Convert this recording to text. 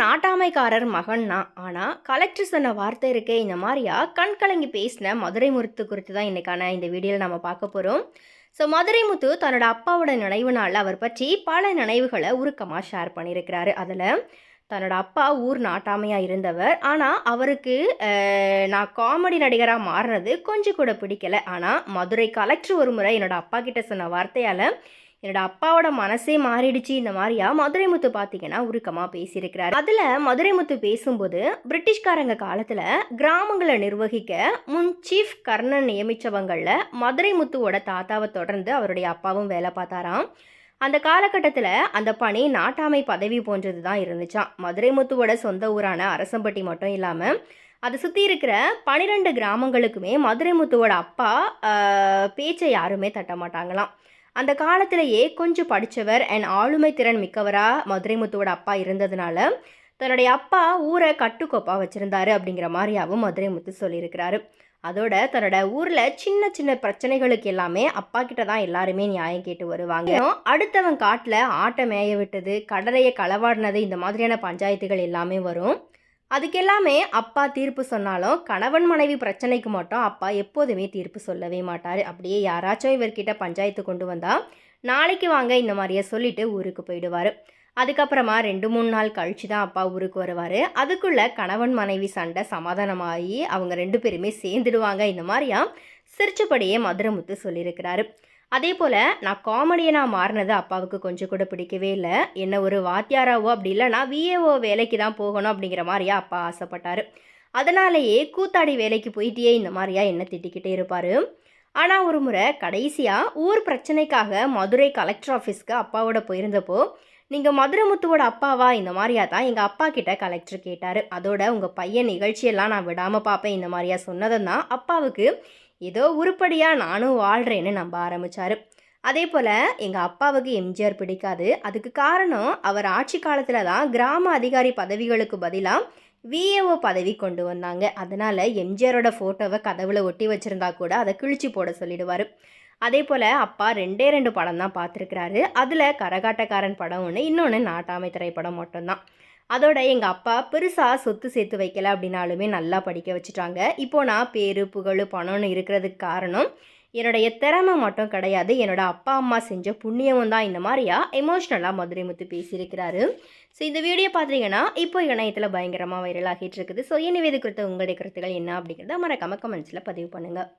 நாட்டாமைக்காரர் மகன் தான் ஆனால் கலெக்டர் சொன்ன வார்த்தை இருக்கே இந்த மாதிரியா? கண் கலங்கி பேசின மதுரை முத்து குறித்து தான் இன்றைக்கான இந்த வீடியோவில் நம்ம பார்க்க போகிறோம் ஸோ மதுரை முத்து தன்னோட அப்பாவோட நினைவு நாளில் அவர் பற்றி பல நினைவுகளை உருக்கமாக ஷேர் பண்ணியிருக்கிறாரு. அதில் தன்னோட அப்பா ஊர் நாட்டாமையாக இருந்தவர். ஆனால் அவருக்கு நான் காமெடி நடிகராக மாறினது கொஞ்சம் கூட பிடிக்கல. ஆனால் மதுரை கலெக்டர் ஒரு முறை என்னோட அப்பா கிட்ட சொன்ன வார்த்தையால் என்னோட அப்பாவோட மனசே மாறிடுச்சு. இந்த மாதிரியா? மதுரை முத்து பார்த்தீங்கன்னா உருக்கமாக பேசியிருக்கிறார். அதில் மதுரை முத்து பேசும்போது பிரிட்டிஷ்காரங்க காலத்தில் கிராமங்களை நிர்வகிக்க முன் சீஃப் கர்ணன் நியமித்தவங்களில் மதுரை முத்துவோட தாத்தாவை தொடர்ந்து அவருடைய அப்பாவும் வேலை பார்த்தாராம். அந்த காலகட்டத்தில் அந்த பணி நாட்டாமை பதவி போன்றது தான் இருந்துச்சாம். மதுரை முத்துவோட சொந்த ஊரான அரசம்பட்டி மட்டும் இல்லாமல் அதை சுற்றி இருக்கிற பனிரெண்டு கிராமங்களுக்குமே மதுரை முத்துவோட அப்பா பேச்சை யாருமே தட்ட மாட்டாங்களாம். அந்த காலத்திலேயே கொஞ்சம் படித்தவர் அண்ட் ஆளுமை திறன் மிக்கவராக மதுரை முத்துவோட அப்பா இருந்ததுனால தன்னுடைய அப்பா ஊரை கட்டுக்கோப்பாக வச்சுருந்தாரு அப்படிங்கிற மாதிரியாவும் மதுரை முத்து சொல்லியிருக்கிறாரு. அதோட தன்னோட ஊரில் சின்ன சின்ன பிரச்சனைகளுக்கு எல்லாமே அப்பா கிட்ட தான் எல்லாருமே நியாயம் கேட்டு வருவாங்க. அடுத்தவன் காட்டில் ஆட்டை மேய விட்டது கடலையை களவாடினது இந்த மாதிரியான பஞ்சாயத்துகள் எல்லாமே வரும். அதுக்கெல்லாமே அப்பா தீர்ப்பு சொன்னாலும் கணவன் மனைவி பிரச்சனைக்கு மட்டும் அப்பா எப்போதுமே தீர்ப்பு சொல்லவே மாட்டார். அப்படியே யாராச்சும் இவர்கிட்ட பஞ்சாயத்து கொண்டு வந்தால் நாளைக்கு வாங்க இந்த மாதிரியே சொல்லிட்டு ஊருக்கு போயிடுவார். அதுக்கப்புறமா ரெண்டு மூணு நாள் கழிச்சு தான் அப்பா ஊருக்கு வருவார். அதுக்குள்ளே கணவன் மனைவி சண்டை சமாதானமாகி அவங்க ரெண்டு பேருமே சேர்ந்துடுவாங்க. இந்த மாதிரியா சிரிச்சபடியே மதுரமுத்து சொல்லியிருக்கிறாரு. அதே போல் நான் காமெடியனாக மாறினது அப்பாவுக்கு கொஞ்சம் கூட பிடிக்கவே இல்லை. என்ன ஒரு வாத்தியாராவோ அப்படி இல்லைனா விஏஓ வேலைக்கு தான் போகணும் அப்படிங்கிற மாதிரியா அப்பா ஆசைப்பட்டார். அதனாலேயே கூத்தாடி வேலைக்கு போயிட்டே இந்த மாதிரியா என்ன திட்டிக்கிட்டே இருப்பார். ஆனால் ஒரு முறை கடைசியாக ஊர் பிரச்சனைக்காக மதுரை கலெக்டர் ஆஃபீஸ்க்கு அப்பாவோட போயிருந்தப்போ நீங்கள் மதுரமுத்துவோட அப்பாவா? இந்த மாதிரியா? தான் எங்கள் அப்பா கிட்ட கலெக்டர் கேட்டார். அதோட உங்கள் பையன் நிகழ்ச்சியெல்லாம் நான் விடாமல் பார்ப்பேன் இந்த மாதிரியா சொன்னதும் தான் அப்பாவுக்கு ஏதோ உருப்படியாக நானும் வாழ்கிறேன்னு நம்ப ஆரம்பித்தார் அதே போல் எங்கள் அப்பாவுக்கு எம்ஜிஆர் பிடிக்காது. அதுக்கு காரணம் அவர் ஆட்சி காலத்தில் தான் கிராம அதிகாரி பதவிகளுக்கு பதிலாக விஏஓ பதவி கொண்டு வந்தாங்க. அதனால் எம்ஜிஆரோட ஃபோட்டோவை கதவில் ஒட்டி வச்சுருந்தா கூட அதை கிழிச்சு போட சொல்லிடுவார். அதே போல் அப்பா ரெண்டே ரெண்டு படம் தான் பார்த்துருக்கிறாரு. அதில் கரகாட்டக்காரன் படம் ஒன்று இன்னொன்று நாட்டாமை திரைப்படம் மட்டும்தான். அதோட எங்கள் அப்பா பெருசாக சொத்து சேர்த்து வைக்கல அப்படின்னாலுமே நல்லா படிக்க வச்சுட்டாங்க. இப்போ நான் பேரு புகழ் பணம்னு இருக்கிறதுக்கு காரணம் என்னுடைய திறமை மட்டும் கிடையாது. என்னோட அப்பா அம்மா செஞ்ச புண்ணியமும் தான் இந்த மாதிரியா எமோஷ்னலாக மதுரை முத்து பேசியிருக்கிறாரு. ஸோ இந்த வீடியோ பார்த்தீங்கன்னா இப்போ இணையத்தில் பயங்கரமாக வைரல் ஆகிட்டு இருக்குது. ஸோ எனவே இது குறித்த உங்களுடைய கருத்துக்கள் என்ன அப்படிங்கிறத மறக்காம கமெண்ட்ஸில் பதிவு பண்ணுங்கள்